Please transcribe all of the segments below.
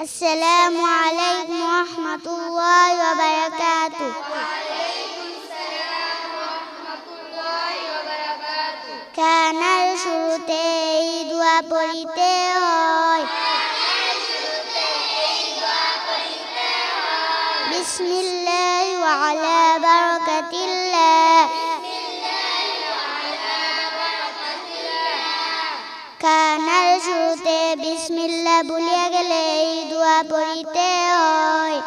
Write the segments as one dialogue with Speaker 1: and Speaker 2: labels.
Speaker 1: السلام عليكم ورحمة الله وبركاته কানার শুরুতে দোয়া পড়িতে হয় বিসমিল্লাহ ওয়ালা বারাকাতিল্লাহ কানার শুরুতে বিসমিল্লাহ বলিয়া গেলে এই দোয়া পড়িতে হয়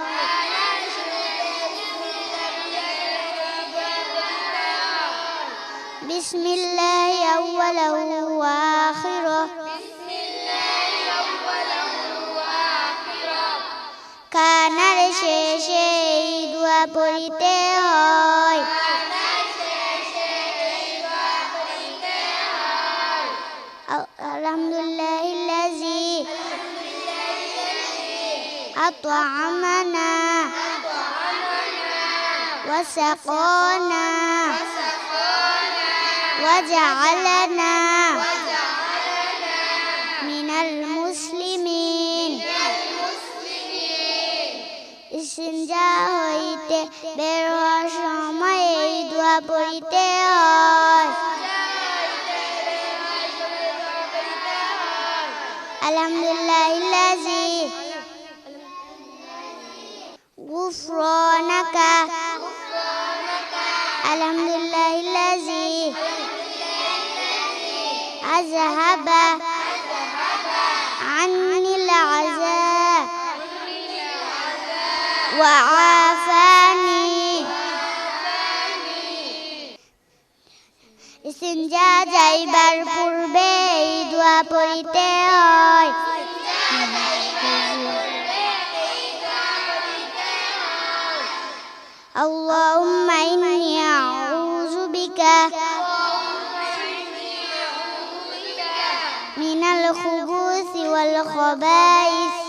Speaker 1: বিসমিল্লাহ আউয়ালাহু ওয়া আখিরাহ কানার শেষে এই দোয়া পড়িতে আলহামদুলিল্লাহিল্লাযী أطعمنا وسقانا وجعلنا من المسلمين ইসিনজা হইতে বের হওয়ার সময় এই দোয়া পড়িতে হয় আলহামদুলিল্লাহ ইল্লাজি غفرانك الحمد لله الذي أذهب عني العذاب وعافاني ইসিনজা যাইবার পূর্বে এই দোয়া পড়িতে হয় اللهم إني أعوذ بك من الخبث والخبائث.